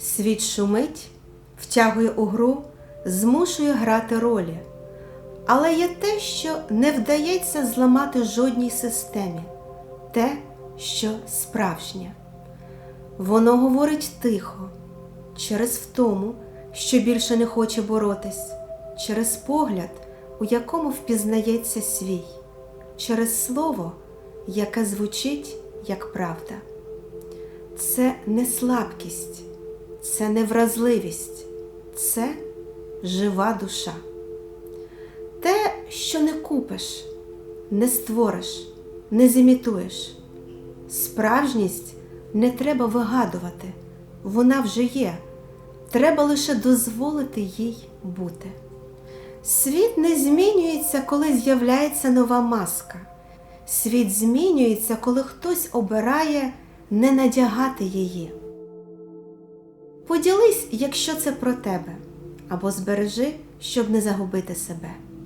Світ шумить, втягує у гру, змушує грати ролі. Але є те, що не вдається зламати жодній системі, те, що справжнє. Воно говорить тихо, через втому, що більше не хоче боротись, через погляд, у якому впізнається свій, через слово, яке звучить як правда. Це не слабкість, це не вразливість, це жива душа. Те, що не купиш, не створиш, не зімітуєш. Справжність не треба вигадувати, вона вже є. Треба лише дозволити їй бути. Світ не змінюється, коли з'являється нова маска. Світ змінюється, коли хтось обирає не надягати її. Поділись, якщо це про тебе, або збережи, щоб не загубити себе.